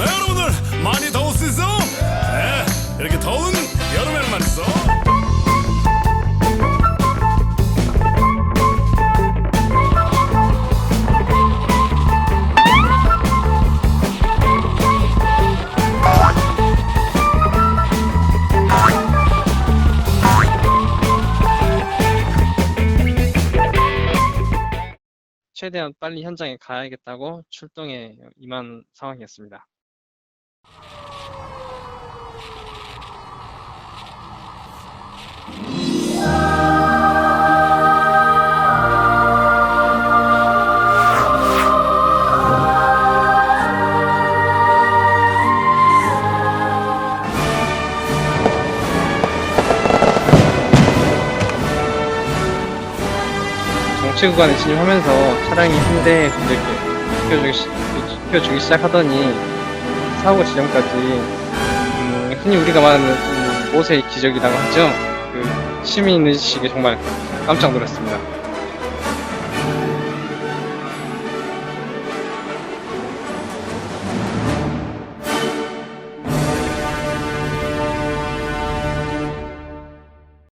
네, 여러분들 많이 더웠으죠? 네, 이렇게 더운 여름에는 말이죠. 최대한 빨리 현장에 가야겠다고 출동에 임한 상황이었습니다. 정체 구간에 진입하면서 차량이 한 대 이렇게 휘어주기 시작하더니 사고 지점까지 음, 흔히 우리가 말하는 음, 모세의 기적이라고 하죠. 그 시민 의식에 정말 깜짝 놀랐습니다.